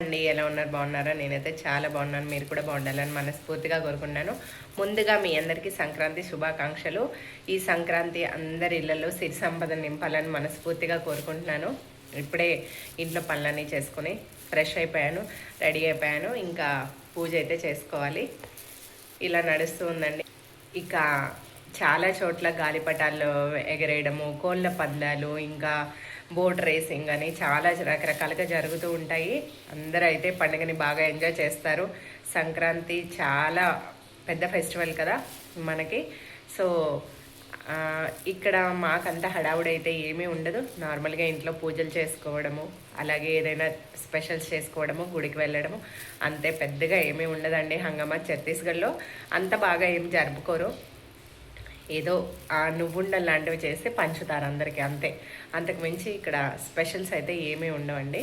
అండి ఎలా ఉన్నారు? బాగున్నారా? నేనైతే చాలా బాగున్నాను. మీరు కూడా బాగుండాలని మనస్ఫూర్తిగా కోరుకున్నాను ముందుగా మీ అందరికీ సంక్రాంతి శుభాకాంక్షలు. ఈ సంక్రాంతి అందరి ఇళ్ళలో సిరి సంపద నింపాలని మనస్ఫూర్తిగా కోరుకుంటున్నాను. ఇప్పుడే ఇంట్లో పనులన్నీ చేసుకుని ఫ్రెష్ అయిపోయాను రెడీ అయిపోయాను. ఇంకా పూజ అయితే చేసుకోవాలి. ఇలా నడుస్తూ ఉందండి. ఇక చాలా చోట్ల గాలిపటాలు ఎగరేయడము కోళ్ళ పందాలు ఇంకా బోట్ రేసింగ్ అని చాలా రకరకాలుగా జరుగుతూ ఉంటాయి. అందరూ అయితే పండుగని బాగా ఎంజాయ్ చేస్తారు. సంక్రాంతి చాలా పెద్ద ఫెస్టివల్ కదా మనకి. సో ఇక్కడ మాకంత హడావుడి అయితే ఏమీ ఉండదు. నార్మల్గా ఇంట్లో పూజలు చేసుకోవడము అలాగే ఏదైనా స్పెషల్స్ చేసుకోవడము గుడికి వెళ్ళడము అంతే పెద్దగా ఏమీ ఉండదండి. హంగమా ఛత్తీస్గఢ్లో అంత బాగా ఏం జరుపుకోరు. ఏదో ఆ నువ్వుండలు లాంటివి చేస్తే పంచుతారు అందరికీ అంతే. అంతకు మించి ఇక్కడ స్పెషల్స్ అయితే ఏమీ ఉండవండి.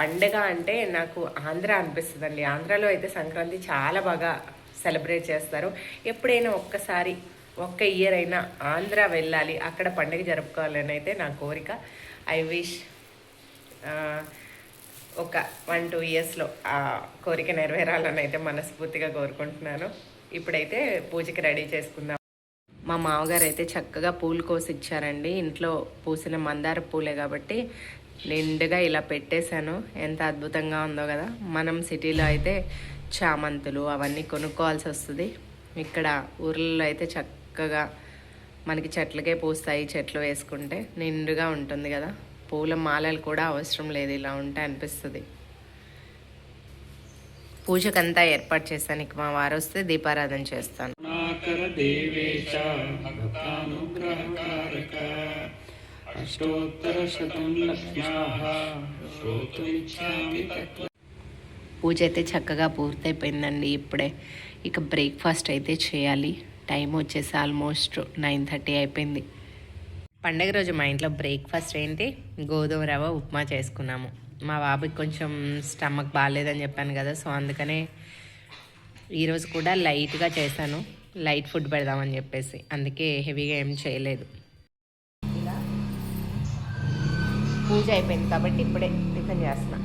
పండగ అంటే నాకు ఆంధ్ర అనిపిస్తుందండి. ఆంధ్రాలో అయితే సంక్రాంతి చాలా బాగా సెలబ్రేట్ చేస్తారు. ఎప్పుడైనా ఒక్కసారి ఒక్క ఇయర్ అయినా ఆంధ్ర వెళ్ళాలి అక్కడ పండగ జరుపుకోవాలని అయితే నా కోరిక. ఐ విష్ ఒక వన్ టూ ఇయర్స్లో ఆ కోరిక నెరవేరాలని అయితే మనస్ఫూర్తిగా కోరుకుంటున్నాను. ఇప్పుడైతే పూజకి రెడీ చేసుకుందాం. మా మామగారు అయితే చక్కగా పూలు కోసి ఇచ్చారండి ఇంట్లో పూసిన మందార పూలే కాబట్టి నిండుగా ఇలా పెట్టేశాను. ఎంత అద్భుతంగా ఉందో కదా. మనం సిటీలో అయితే చామంతులు అవన్నీ కొనుక్కోవాల్సి వస్తుంది ఇక్కడ ఊర్లలో అయితే చక్కగా మనకి చెట్లకే పూస్తాయి చెట్లు వేసుకుంటే నిండుగా ఉంటుంది కదా. పూల మాలలు కూడా అవసరం లేదు. ఇలా ఉంటే అనిపిస్తుంది. పూజకంతా ఏర్పాటు చేశాను. ఇక మా వారు వస్తే దీపారాధన చేస్తాను. దేవేశ భక్తానుగ్రహకారక అష్టోత్తర శ్రోతుమిచ్చామి తత్వ పూజ అయితే చక్కగా పూర్తయిపోయిందండి ఇప్పుడే. ఇక బ్రేక్ఫాస్ట్ అయితే చేయాలి. టైం వచ్చేసి ఆల్మోస్ట్ నైన్ థర్టీ అయిపోయింది. పండగ రోజు మా ఇంట్లో బ్రేక్ఫాస్ట్ ఏంటి? గోధుమ రవ్వ ఉప్మా చేసుకున్నాము. మా బాబుకి కొంచెం స్టమక్ బాగాలేదని చెప్పాను కదా సో అందుకనే ఈరోజు కూడా లైట్గా చేశాను. లైట్ ఫుడ్ పెడదామని చెప్పేసి. అందుకే హెవీగా ఏం చేయలేదు. పూజ అయిపోయింది కాబట్టి ఇప్పుడే టిఫిన్ చేస్తున్నా.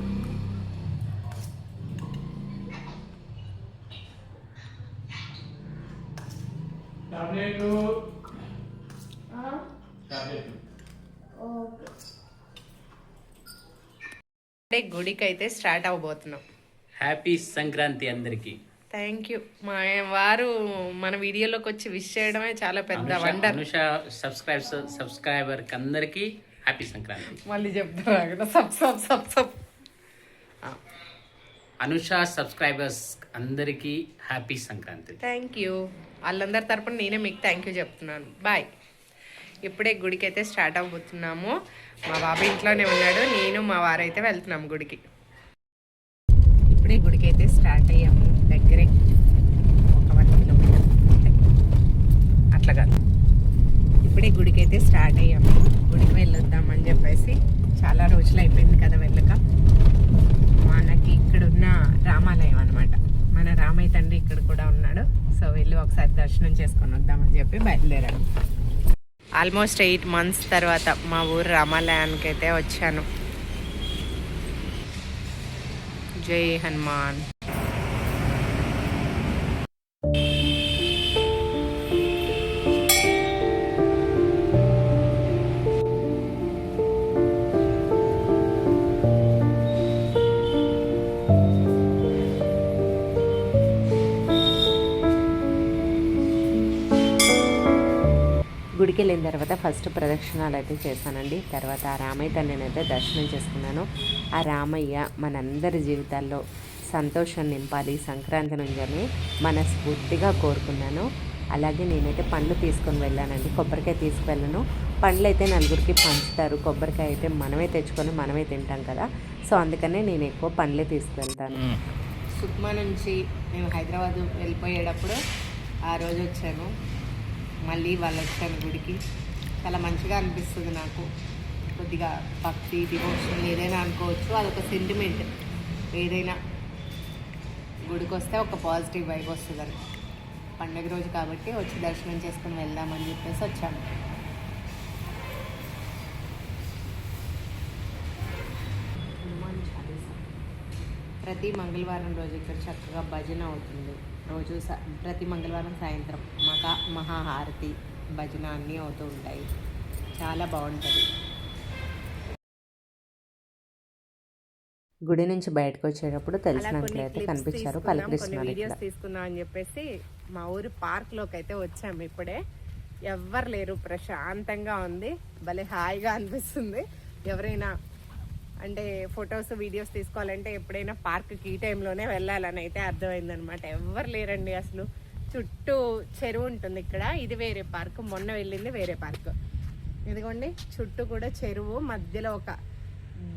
అంటే గుడికి అయితే స్టార్ట్ అవ్వబోతున్నాం. హ్యాపీ సంక్రాంతి అందరికి. Thank you. మా వారు మన వీడియోలోకి వచ్చి విష్ చేయడమే చాలా పెద్ద వండర్. అనుష సబ్స్క్రైబర్స్ సబ్స్క్రైబర్ అందరికి హ్యాపీ సంక్రాంతి. మళ్ళీ చెప్తారా కదా sub sub sub sub. Anusha subscribers అందరికి హ్యాపీ సంక్రాంతి. Thank you. వాళ్ళందరి తరపున నేనే మీకు థ్యాంక్ యూ చెప్తున్నాను. బాయ్. ఇప్పుడే గుడికి అయితే స్టార్ట్ అవ్వబోతున్నాము. మా బాబు ఇంట్లోనే ఉన్నాడు. నేను మా వారైతే వెళ్తున్నాము గుడికి. ఇప్పుడే గుడికి అయితే స్టార్ట్ అయ్యాము. దగ్గరే. ఒక వన్ కిలోమీటర్. అట్లా కాదు. ఇప్పుడే గుడికి అయితే స్టార్ట్ అయ్యాము. గుడికి వెళ్ళొద్దామని చెప్పేసి చాలా రోజులు అయిపోయింది కదా వెళ్ళక. మనకి ఇక్కడున్న రామాలయం అనమాట మన రామయ్య తండ్రి ఇక్కడ కూడా ఉన్నాడు. సో వెళ్ళి ఒకసారి దర్శనం చేసుకొని వద్దామని చెప్పి బయలుదేరాను. ఆల్మోస్ట్ ఎయిట్ మంత్స్ తర్వాత మా ఊరు రామాలయానికి అయితే వచ్చాను. Hanuman. గుడికి వెళ్ళిన తర్వాత ఫస్ట్ ప్రదక్షిణాలు అయితే చేశానండి. తర్వాత ఆ రామయ్య అయితే దర్శనం చేసుకున్నాను. ఆ రామయ్య మనందరి జీవితాల్లో సంతోషం నింపాలి సంక్రాంతి నుంచని మనస్ఫూర్తిగా కోరుకున్నాను. అలాగే నేనైతే పండ్లు తీసుకొని వెళ్ళానండి. కొబ్బరికాయ తీసుకువెళ్ళను. పండ్లు అయితే నలుగురికి పంచుతారు. కొబ్బరికాయ అయితే మనమే తెచ్చుకొని మనమే తింటాం కదా. సో అందుకనే నేను ఎక్కువ పండ్లే తీసుకువెళ్తాను. సుక్మా నుంచి మేము హైదరాబాద్ వెళ్ళిపోయేటప్పుడు ఆ రోజు వచ్చాను. మళ్ళీ వాళ్ళు వచ్చాను గుడికి. చాలా మంచిగా అనిపిస్తుంది నాకు. కొద్దిగా భక్తి డివోషన్ ఏదైనా అనుకోవచ్చు. అదొక సెంటిమెంట్ ఏదైనా గుడికి వస్తే ఒక పాజిటివ్ వైబ్ వస్తుందని. పండగ రోజు కాబట్టి వచ్చి దర్శనం చేసుకుని వెళ్దామని చెప్పేసి వచ్చాను ప్రతి మంగళవారం రోజు ఇక్కడ చక్కగా భజన అవుతుంది. రోజు ప్రతి మంగళవారం సాయంత్రం మహా మహాహారతి భజన అన్నీ అవుతూ ఉంటాయి. చాలా బాగుంటుంది. గుడి నుంచి బయటకు వచ్చేటప్పుడు తెలిసిన uncle అయితే కనిపించారు పలకరిస్తున్నారు వీడియోస్ తీసుకుందాం అని చెప్పేసి మా ఊరి పార్క్లోకి అయితే వచ్చాము ఇప్పుడే. ఎవ్వరు లేరు ప్రశాంతంగా ఉంది. భలే హాయిగా అనిపిస్తుంది. ఎవరైనా అంటే ఫొటోస్ వీడియోస్ తీసుకోవాలంటే ఎప్పుడైనా పార్క్కి ఈ టైంలోనే వెళ్ళాలని అయితే అర్థమైందనమాట ఎవ్వరు లేరండి అసలు. చుట్టూ చెరువు ఉంటుంది ఇక్కడ. ఇది వేరే పార్క్. మొన్న వెళ్ళింది వేరే పార్క్. ఇదిగోండి చుట్టూ కూడా చెరువు మధ్యలో ఒక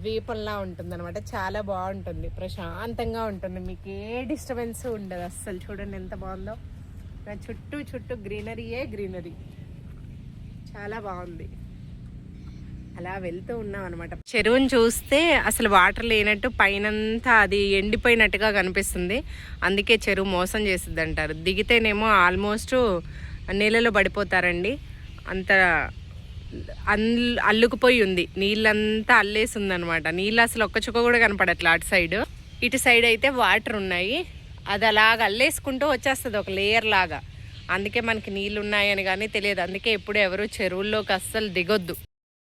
ద్వీపంలా ఉంటుంది అనమాట చాలా బాగుంటుంది. ప్రశాంతంగా ఉంటుంది. మీకు ఏ డిస్టర్బెన్స్ ఉండదు అస్సలు. చూడండి ఎంత బాగుందో. నా చుట్టూ చుట్టూ గ్రీనరీయే గ్రీనరీ. చాలా బాగుంది. అలా వెళ్తూ ఉన్నాం అనమాట చెరువుని చూస్తే అసలు వాటర్ లేనట్టు పైనంతా అది ఎండిపోయినట్టుగా కనిపిస్తుంది. అందుకే చెరువు మోసం చేస్తుంది అంటారు దిగితేనేమో ఆల్మోస్ట్ నీళ్ళలో పడిపోతారండి. అంత అల్ అల్లుకుపోయి ఉంది. నీళ్ళంతా అల్లేసి ఉందన్నమాట నీళ్ళు అసలు ఒక్క చుక్క కూడా కనపడట్లే అటు సైడ్. ఇటు సైడ్ అయితే వాటర్ ఉన్నాయి. అది అలాగ అల్లేసుకుంటూ వచ్చేస్తుంది ఒక లేయర్ లాగా. అందుకే మనకి నీళ్ళు ఉన్నాయని కానీ తెలియదు. అందుకే ఎప్పుడు ఎవరు చెరువుల్లోకి అస్సలు దిగొద్దు.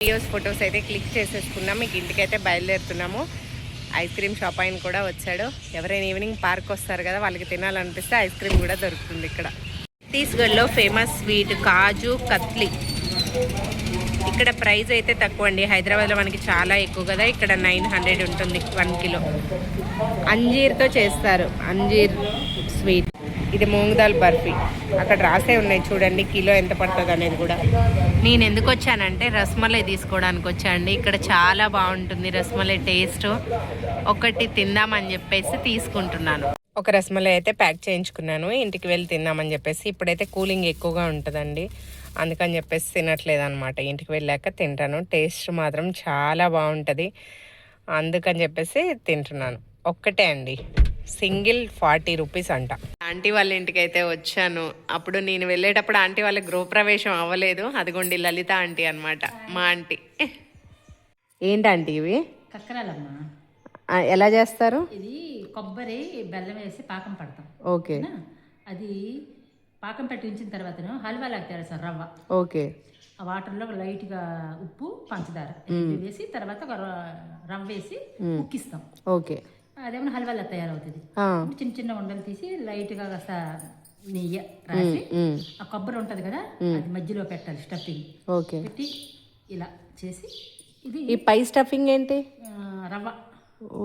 వీడియోస్ ఫొటోస్ అయితే క్లిక్ చేసేసుకున్నాం. మీకు ఇంటికైతే బయలుదేరుతున్నాము. ఐస్ క్రీమ్ షాప్ ఆయన కూడా వచ్చాడు. ఎవరైనా ఈవినింగ్ పార్క్ వస్తారు కదా వాళ్ళకి తినాలనిపిస్తే ఐస్ క్రీమ్ కూడా దొరుకుతుంది ఇక్కడ. ఛత్తీస్గఢ్లో ఫేమస్ స్వీట్ కాజు కత్లీ. ఇక్కడ ప్రైస్ అయితే తక్కువ అండి. హైదరాబాద్లో మనకి చాలా ఎక్కువ కదా. ఇక్కడ నైన్ హండ్రెడ్ ఉంటుంది వన్ కిలో అంజీర్తో చేస్తారు. అంజీర్ స్వీట్ ఇది మూంగ్ దాల్ బర్ఫీ. అక్కడ రాసే ఉన్నాయి చూడండి కిలో ఎంత పడుతుంది అనేది కూడా. నేను ఎందుకు వచ్చానంటే రస్మలై తీసుకోవడానికి వచ్చానండి ఇక్కడ చాలా బాగుంటుంది రస్మలై టేస్ట్. ఒకటి తిందామని చెప్పేసి తీసుకుంటున్నాను. ఒక రస్మలై అయితే ప్యాక్ చేయించుకున్నాను. ఇంటికి వెళ్ళి తిందామని చెప్పేసి ఇప్పుడైతే కూలింగ్ ఎక్కువగా ఉంటుందండి. అందుకని చెప్పేసి తినట్లేదు అనమాట ఇంటికి వెళ్ళాక తింటాను. టేస్ట్ మాత్రం చాలా బాగుంటుంది. అందుకని చెప్పేసి తింటున్నాను. ఒక్కటే అండి. సింగిల్ ఫార్టీ రూపీస్ అంట. ఆంటీ వాళ్ళ ఇంటికి అయితే వచ్చాను. అప్పుడు నేను వెళ్ళేటప్పుడు ఆంటీ వాళ్ళ గృహప్రవేశం అవ్వలేదు. అదిగోండి లలిత ఆంటీ అన్నమాట. మా ఆంటీ. ఏంటంటీ ఇవి? కక్కరాలమ్మా. ఎలా చేస్తారు? ఇది కొబ్బరి బెల్లం వేసి పాకం పడతాం. ఓకే. ఓకేనా? అది పాకం పెట్టి ఉంచిన తర్వాత హల్వా లాగా సార్ రవ్వ. ఓకే. ఆ వాటర్లో లైట్గా ఉప్పు పంచదార. వేసి తర్వాత ఒక ర- రవ్వ వేసి ఉక్కిస్తాం. ఓకే. అదేమో హల్వాలా తయారవుతుంది. చిన్న చిన్న ఉండలు తీసి లైట్గా కాస్త నెయ్యి రాసి ఆ కొబ్బరి ఉంటుంది కదా అది మధ్యలో పెట్టాలి స్టఫింగ్. ఓకే. పెట్టి ఇలా చేసి ఇది ఈ పై స్టఫింగ్ ఏంటి? రవ్వ.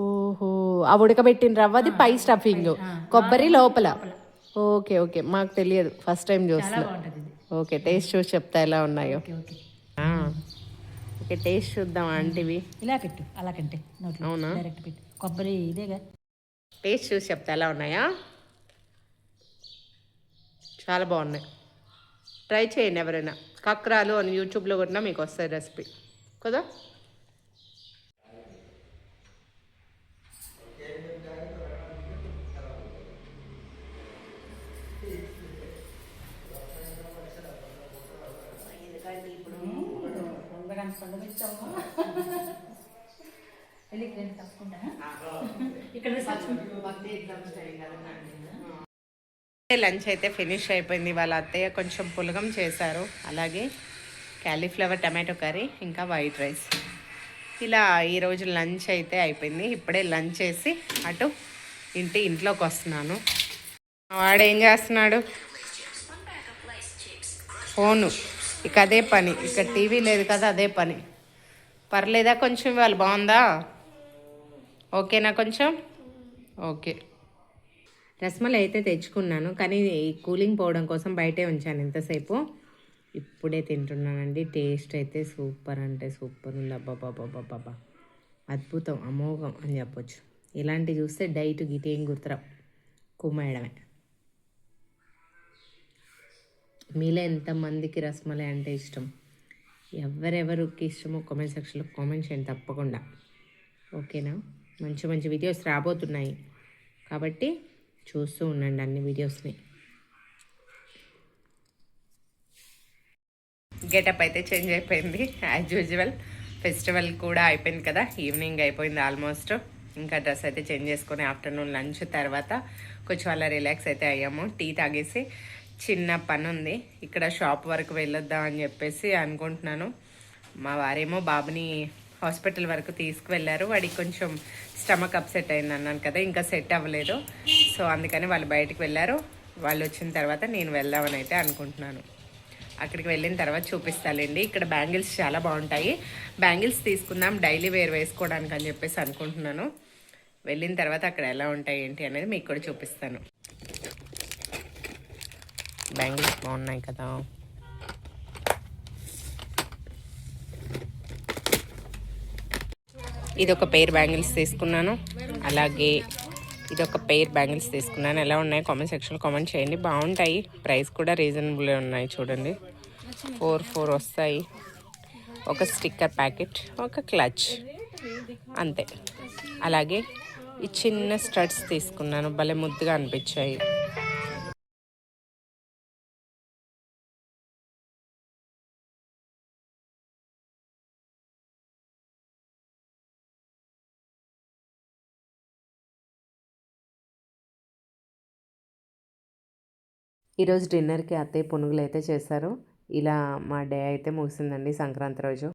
ఓహో ఆ ఉడకబెట్టిన రవ్వది పై స్టఫింగ్. కొబ్బరి లోపల. Okay okay. మాకు తెలియదు ఫస్ట్ టైం చూస్తున్నా. ఓకే టేస్ట్ చూసి చెప్తా ఎలా ఉన్నాయో. ఓకే. టేస్ట్ చూద్దాం ఆంటీవి? ఇలా పెట్టు అలా కంటే అవునా? డైరెక్ట్ పెట్టు. కొబ్బరి ఇదేగా. టేస్ట్ చూసి చెప్తా ఎలా ఉన్నాయా? చాలా బాగున్నాయి. ట్రై చేయండి ఎవరైనా. కక్రాలు అని యూట్యూబ్లో కొట్టినా మీకు వస్తుంది రెసిపీ. కదా? ఇక్కడ లంచ్ అయితే ఫినిష్ అయిపోయింది. వాళ్ళ అత్తయ్య కొంచెం పులగం చేశారు. అలాగే క్యాలీఫ్లవర్ టమాటో కర్రీ ఇంకా వైట్ రైస్. ఇలా ఈరోజు లంచ్ అయితే అయిపోయింది. ఇప్పుడే లంచ్ చేసి అటు ఇంటి ఇంట్లోకి వస్తున్నాను. మా వాడు ఏం చేస్తున్నాడు? ఫోను. ఇక అదే పని. ఇక టీవీ లేదు కదా అదే పని. పర్లేదా కొంచెం ఇవాళ? బాగుందా? ఓకేనా కొంచెం? ఓకే. రసమలై అయితే తెచ్చుకున్నాను కానీ ఈ కూలింగ్ పోవడం కోసం బయటే ఉంచాను ఎంతసేపు ఇప్పుడే తింటున్నానండి. టేస్ట్ అయితే సూపర్ అంటే సూపర్ ఉంది. అబ్బాబాబాబాబా అద్భుతం అమోఘం అని చెప్పొచ్చు. ఇలాంటి చూస్తే డైట్ గిట్ ఏం గుర్తురావు. కుమ్మేయడమే. మీలో ఎంతమందికి రసమలై అంటే ఇష్టం? ఎవరెవరికి ఇష్టమో కామెంట్ సెక్షన్లో కామెంట్ చేయండి తప్పకుండా. ఓకేనా మంచి మంచి వీడియోస్ రాబోతున్నాయి. కాబట్టి చూస్తూ ఉండండి అన్ని వీడియోస్ని గెటప్ అయితే చేంజ్ అయిపోయింది. యాజ్ యూజువల్ ఫెస్టివల్ కూడా అయిపోయింది కదా. ఈవినింగ్ అయిపోయింది ఆల్మోస్ట్ ఇంకా డ్రెస్ అయితే చేంజ్ చేసుకొని ఆఫ్టర్నూన్ లంచ్ తర్వాత కొంచెం అలా రిలాక్స్ అయితే అయ్యాము. టీ తాగేసి చిన్న పని ఉంది ఇక్కడ షాప్ వరకు వెళ్ళొద్దాం అని చెప్పేసి అనుకుంటున్నాను. మా వారేమో బాబుని హాస్పిటల్ వరకు తీసుకువెళ్ళారు. వాడికి కొంచెం స్టమక్ అప్సెట్ అయింది అన్నాను కదా ఇంకా సెట్ అవ్వలేదు. సో అందుకని వాళ్ళు బయటికి వెళ్ళారు. వాళ్ళు వచ్చిన తర్వాత నేను వెళ్దామని అయితే అనుకుంటున్నాను. అక్కడికి వెళ్ళిన తర్వాత చూపిస్తాలండి. ఇక్కడ బ్యాంగిల్స్ చాలా బాగుంటాయి. బ్యాంగిల్స్ తీసుకుందాం డైలీ వేర్ వేసుకోవడానికి అని చెప్పేసి అనుకుంటున్నాను. వెళ్ళిన తర్వాత అక్కడ ఎలా ఉంటాయి ఏంటి అనేది మీకు కూడా చూపిస్తాను. బ్యాంగిల్స్ బాగున్నాయి కదా. ఇది ఒక పెయిర్ బ్యాంగిల్స్ తీసుకున్నాను. అలాగే ఇది ఒక పెయిర్ బ్యాంగిల్స్ తీసుకున్నాను. ఎలా ఉన్నాయి? కామెంట్ సెక్షన్లో కామెంట్ చేయండి. బాగుంటాయి. ప్రైస్ కూడా రీజనబుల్ ఉన్నాయి చూడండి. ఫోర్ ఫోర్ వస్తాయి. ఒక స్టిక్కర్ ప్యాకెట్ ఒక క్లచ్. అంతే. అలాగే ఈ చిన్న స్టడ్స్ తీసుకున్నాను. భలే ముద్దుగా అనిపించాయి. ఈరోజు డిన్నర్కి అత్తయ్య పునుగులు అయితే చేశారు. ఇలా మా డే అయితే ముగిసిందండి సంక్రాంతి రోజు.